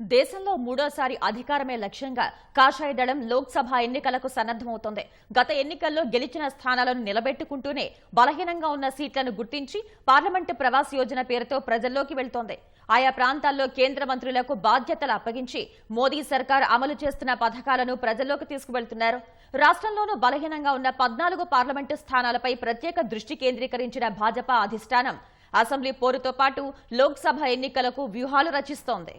దేశంలో మూడోసారి అధికారమే లక్ష్యంగా కాషాయ దళం లోక్సభ ఎన్నికలకు సన్నద్దమవుతోంది గత ఎన్నికల్లో గెలిచిన స్థానాలను నిలబెట్టుకుంటూనే బలహీనంగా ఉన్న సీట్లను గుర్తించి పార్లమెంటు ప్రవాస్ యోజన పేరుతో ప్రజల్లోకి వెళ్తోంది. ఆయా ప్రాంతాల్లో కేంద్ర మంత్రులకు బాధ్యతలు అప్పగించి మోదీ సర్కార్ అమలు చేస్తున్న పథకాలను ప్రజల్లోకి తీసుకువెళ్తున్నారు. రాష్ట్రంలోనూ బలహీనంగా ఉన్న పద్నాలుగు పార్లమెంటు స్థానాలపై ప్రత్యేక దృష్టి కేంద్రీకరించిన భాజపా అధిష్టానం అసెంబ్లీ పోరుతో పాటు లోక్సభ ఎన్నికలకు వ్యూహాలు రచిస్తోంది.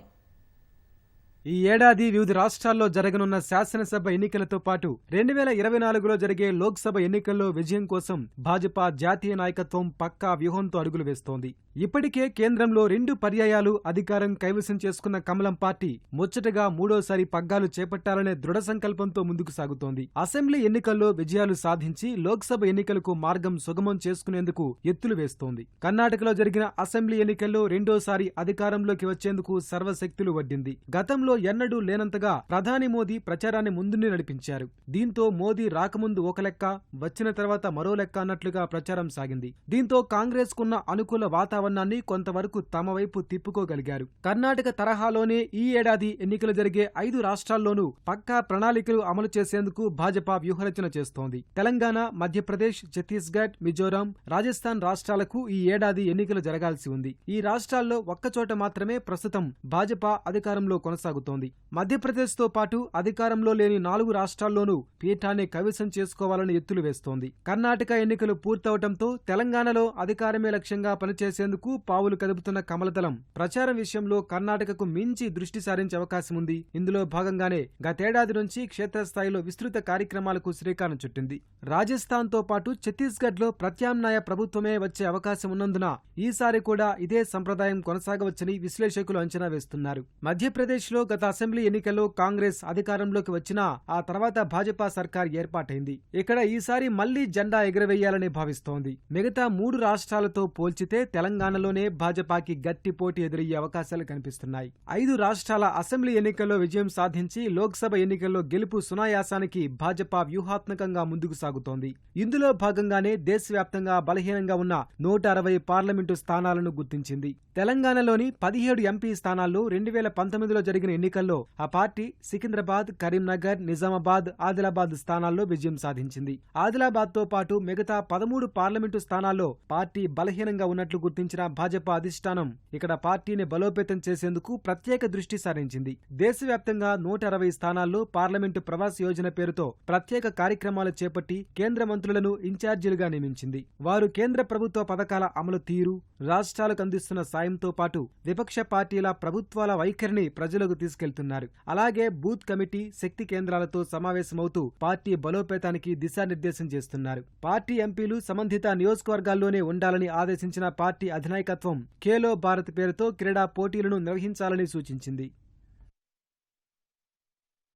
ఈ ఏడాది వివిధ రాష్ట్రాల్లో జరగనున్న శాసనసభ ఎన్నికలతో పాటు రెండు వేల ఇరవై నాలుగులో జరిగే లోక్సభ ఎన్నికల్లో విజయం కోసం భాజపా జాతీయ నాయకత్వం పక్కా వ్యూహంతో అడుగులు వేస్తోంది. ఇప్పటికే కేంద్రంలో రెండు పర్యాయాలు అధికారం కైవసం చేసుకున్న కమలం పార్టీ ముచ్చటగా మూడోసారి పగ్గాలు చేపట్టాలనే దృఢ సంకల్పంతో ముందుకు సాగుతోంది. అసెంబ్లీ ఎన్నికల్లో విజయాలు సాధించి లోక్సభ ఎన్నికలకు మార్గం సుగమం చేసుకునేందుకు ఎత్తులు వేస్తోంది. కర్ణాటకలో జరిగిన అసెంబ్లీ ఎన్నికల్లో రెండోసారి అధికారంలోకి వచ్చేందుకు సర్వశక్తులు వడ్డింది. గతంలో ఎన్నడూ లేనంతగా ప్రధాని మోదీ ప్రచారాన్ని ముందునే నడిపించారు. దీంతో మోదీ రాకముందు ఒక లెక్క వచ్చిన తర్వాత మరో లెక్క అన్నట్లుగా ప్రచారం సాగింది. దీంతో కాంగ్రెస్ కున్న అనుకూల వాతావరణాన్ని కొంతవరకు తమ వైపు తిప్పుకోగలిగారు. కర్ణాటక తరహాలోనే ఈ ఏడాది ఎన్నికలు జరిగే ఐదు రాష్ట్రాల్లోనూ పక్కా ప్రణాళికలు అమలు చేసేందుకు భాజపా వ్యూహరచన చేస్తోంది. తెలంగాణ మధ్యప్రదేశ్ ఛత్తీస్గఢ్ మిజోరాం రాజస్థాన్ రాష్ట్రాలకు ఈ ఏడాది ఎన్నికలు జరగాల్సి ఉంది. ఈ రాష్ట్రాల్లో ఒక్కచోట మాత్రమే ప్రస్తుతం భాజపా అధికారంలో కొనసాగుతుంది. మధ్యప్రదేశ్తో పాటు అధికారంలో లేని నాలుగు రాష్ట్రాల్లోనూ పీఠాన్ని కవిసం చేసుకోవాలని ఎత్తులు వేస్తోంది. కర్ణాటక ఎన్నికలు పూర్తవటంతో తెలంగాణలో అధికారమే లక్ష్యంగా పనిచేసేందుకు పావులు కదుపుతున్న కమలదళం ప్రచారం విషయంలో కర్ణాటకకు మించి దృష్టి సారించే అవకాశం ఉంది. ఇందులో భాగంగానే గతేడాది నుంచి క్షేత్రస్థాయిలో విస్తృత కార్యక్రమాలకు శ్రీకారం చుట్టింది. రాజస్థాన్తో పాటు ఛత్తీస్గఢ్లో ప్రత్యామ్నాయ ప్రభుత్వమే వచ్చే అవకాశం ఉన్నందున ఈసారి కూడా ఇదే సంప్రదాయం కొనసాగవచ్చని విశ్లేషకులు అంచనా వేస్తున్నారు. మధ్యప్రదేశ్లో గత అసెంబ్లీ ఎన్నికల్లో కాంగ్రెస్ అధికారంలోకి వచ్చినా ఆ తర్వాత భాజపా సర్కార్ ఏర్పాటైంది. ఇక్కడ ఈసారి మళ్ళీ జెండా ఎగురవేయాలని భావిస్తోంది. మిగతా మూడు రాష్ట్రాలతో పోల్చితే తెలంగాణలోనే భాజపాకి గట్టి పోటీ ఎదురయ్యే అవకాశాలు కనిపిస్తున్నాయి. ఐదు రాష్ట్రాల అసెంబ్లీ ఎన్నికల్లో విజయం సాధించి లోక్సభ ఎన్నికల్లో గెలుపు సునాయాసానికి భాజపా వ్యూహాత్మకంగా ముందుకు సాగుతోంది. ఇందులో భాగంగానే దేశవ్యాప్తంగా బలహీనంగా ఉన్న నూట అరవై పార్లమెంటు స్థానాలను గుర్తించింది. తెలంగాణలోని పదిహేడు ఎంపీ స్థానాల్లో రెండు వేల పంతొమ్మిదిలో జరిగిన ఎన్నికల్లో ఆ పార్టీ సికింద్రాబాద్ కరీంనగర్ నిజామాబాద్ ఆదిలాబాద్ స్థానాల్లో విజయం సాధించింది. ఆదిలాబాద్తో పాటు మిగతా పదమూడు పార్లమెంటు స్థానాల్లో పార్టీ బలహీనంగా ఉన్నట్లు గుర్తించిన భాజపా అధిష్టానం ఇక్కడ పార్టీని బలోపేతం చేసేందుకు ప్రత్యేక దృష్టి సారించింది. దేశవ్యాప్తంగా నూట అరవై స్థానాల్లో పార్లమెంటు ప్రవాస్ యోజన పేరుతో ప్రత్యేక కార్యక్రమాలు చేపట్టి కేంద్ర మంత్రులను ఇన్ఛార్జీలుగా నియమించింది. వారు కేంద్ర ప్రభుత్వ పథకాల అమలు తీరు రాష్ట్రాలకు అందిస్తున్న సాయంతో పాటు విపక్ష పార్టీల ప్రభుత్వాల వైఖరిని ప్రజలకు తీసుకెళ్తున్నారు. అలాగే బూత్ కమిటీ శక్తి కేంద్రాలతో సమావేశమవుతూ పార్టీ బలోపేతానికి దిశానిర్దేశం చేస్తున్నారు. పార్టీ ఎంపీలు సంబంధిత నియోజకవర్గాల్లోనే ఉండాలని ఆదేశించిన పార్టీ అధినాయకత్వం ఖేలో భారత్ పేరుతో క్రీడా పోటీలను నిర్వహించాలని సూచించింది.